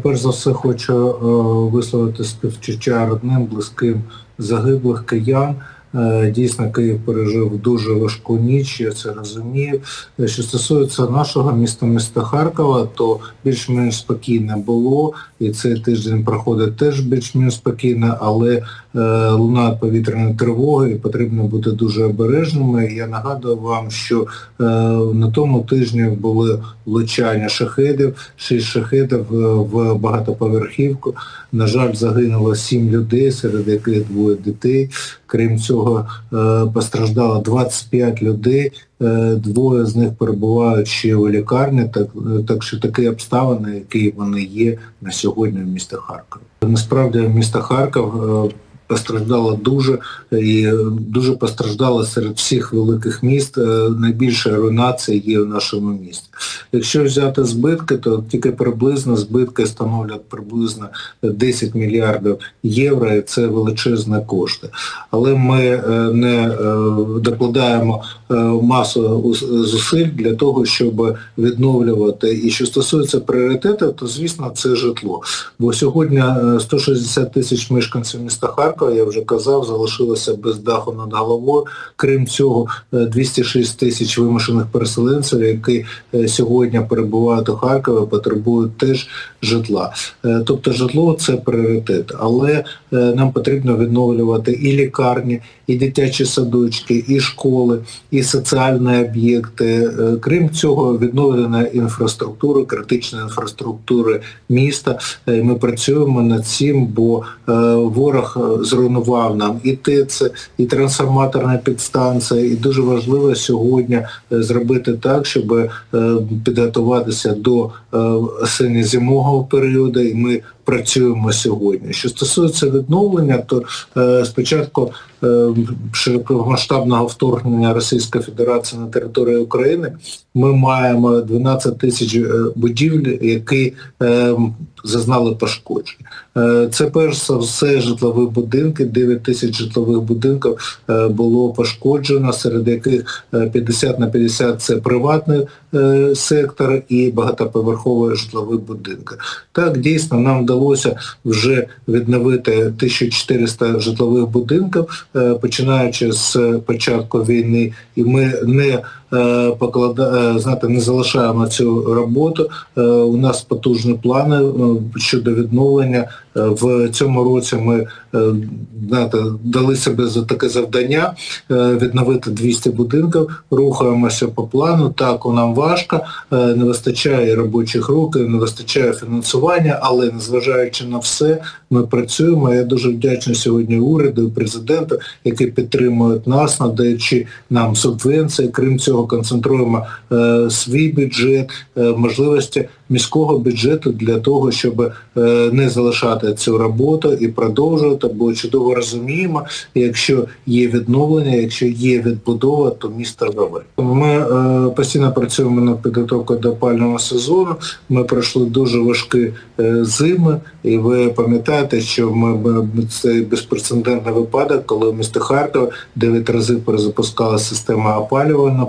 Перш за все хочу е, висловити співчуття родним, близьким загиблих киян. Е, Дійсно, Київ пережив дуже важку ніч, я це розумію. Що стосується нашого міста, міста Харкова, то більш-менш спокійне було, і цей тиждень проходить теж більш-менш спокійно, але е, лунають повітряні тривоги і потрібно бути дуже обережними. Я нагадую вам, що е, на тому тижні були влучання шахедів, шість шахедів в багатоповерхівку. На жаль, загинуло сім людей, серед яких двоє дітей. Крім цього, е, постраждало 25 людей, е, двоє з них перебувають ще у лікарні, так, е, так що такі обставини, які вони є на сьогодні в місті Харків. Насправді місто Харків постраждало дуже і дуже постраждало серед всіх великих міст. Е, Найбільша руйнація є в нашому місті. Якщо взяти збитки, то тільки приблизно збитки становлять приблизно 10 мільярдів євро, і це величезні кошти. Але ми е, не е, докладаємо масу зусиль для того, щоб відновлювати. І що стосується пріоритетів, то звісно це житло. Бо сьогодні е, 160 тисяч мешканців міста Харкова, я вже казав, залишилося без даху над головою. Крім цього, е, 206 тисяч вимушених переселенців, які е, сьогодні перебувають у Харкові, потребують теж житла. Е, Тобто житло це пріоритет. Але е, нам потрібно відновлювати і лікарні, і дитячі садочки, і школи, і соціальні об'єкти. Е, Крім цього, відновлена інфраструктура, критична інфраструктура міста. Е, Ми працюємо над цим, бо е, ворог е, зруйнував нам і ТЕЦ, і трансформаторна підстанція, і дуже важливо сьогодні е, зробити так, щоб е, підготуватися до е, осінньо-зимового періоду, і ми працюємо сьогодні. Що стосується відновлення, то е, спочатку е, широкомасштабного вторгнення Російської Федерації на територію України ми маємо 12 тисяч е, будівель, які е, зазнали пошкоджень. Е, Це перш за все житлові будинки, 9 тисяч житлових будинків е, було пошкоджено, серед яких е, 50 на 50 це приватний е, сектор і багатоповерхові житлові будинки. Так, дійсно, нам вдалося вже відновити 1400 житлових будинків, е, починаючи з початку війни, і ми не е, поклада, е, знаєте, не залишаємо цю роботу. У нас потужні плани щодо відновлення. В цьому році ми е, знаєте, дали себе за таке завдання е, відновити 200 будинків, рухаємося по плану. Так, нам важко, е, не вистачає робочих рук, не вистачає фінансування, але незважаючи на все, ми працюємо. Я дуже вдячний сьогодні уряду і президенту, які підтримують нас, надаючи нам субвенції. Крім цього, концентруємо свій бюджет, можливості міського бюджету для того, щоб не залишати цю роботу і продовжувати, бо чудово розуміємо, якщо є відновлення, якщо є відбудова, то місто живе. Ми е, постійно працюємо над підготовкою до опального сезону. Ми пройшли дуже важкі е, зими, і ви пам'ятаєте, що ми, ми це безпрецедентний випадок, коли в місті Харкова 9 разів перезапускала система опалювання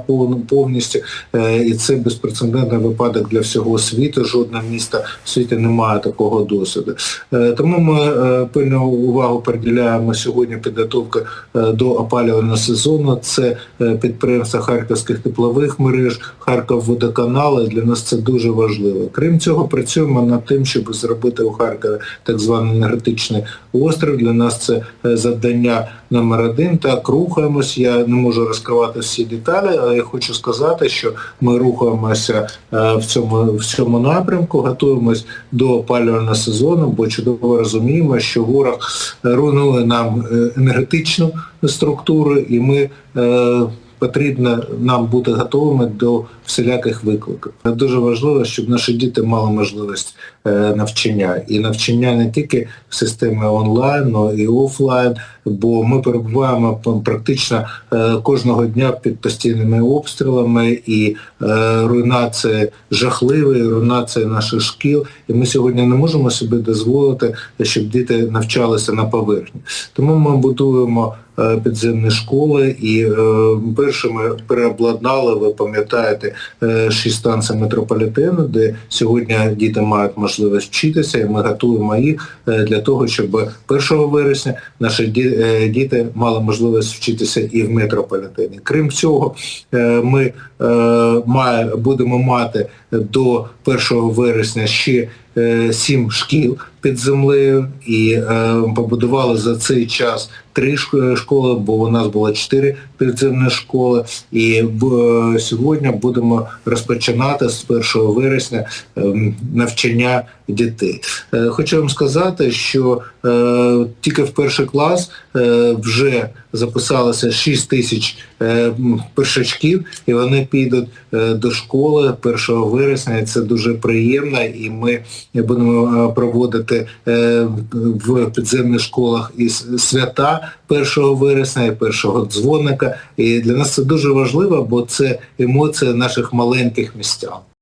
повністю, е, і це безпрецедентний випадок для всього світу. Жодне місто в світі не має такого досвіду. Е, Тому ми е, пильну увагу приділяємо сьогодні підготовки е, до опалювального сезону. Це е, підприємства харківських теплових мереж, Харківводоканали. Для нас це дуже важливо. Крім цього, працюємо над тим, щоб зробити у Харкові так званий енергетичний острів. Для нас це е, завдання номер один. Так, рухаємось. Я не можу розкривати всі деталі, але я хочу сказати, що ми рухаємося е, в цьому, в цьому напрямку, готуємось до опалювального сезону, бо чудово розуміємо, що ворог руйнує нам е, енергетичну структуру, і ми е, потрібно нам бути готовими до всіляких викликів. Дуже важливо, щоб наші діти мали можливість е, навчання. І навчання не тільки в системі онлайн, але і офлайн, бо ми перебуваємо практично е, кожного дня під постійними обстрілами і руйнація жахлива, і руйнація наших шкіл. І ми сьогодні не можемо собі дозволити, щоб діти навчалися на поверхні. Тому ми будуємо підземні школи і е, першими переобладнали, ви пам'ятаєте, е, шість станцій метрополітену, де сьогодні діти мають можливість вчитися, і ми готуємо їх е, для того, щоб 1 вересня наші ді- е, діти мали можливість вчитися і в метрополітені. Крім цього, е, ми е, будемо мати до 1 вересня ще е, сім шкіл під землею і е, побудували за цей час три шк- школи, бо у нас було чотири підземні школи. І сьогодні будемо розпочинати з 1 вересня навчання дітей. Е, Хочу вам сказати, що е, тільки в перший клас е, вже записалося 6 тисяч е, першачків, і вони підуть е, до школи 1 вересня. Це дуже приємно, і ми будемо е, проводити в підземних школах і свята 1 вересня, і першого дзвоника. І для нас це дуже важливо, бо це емоція наших маленьких містян.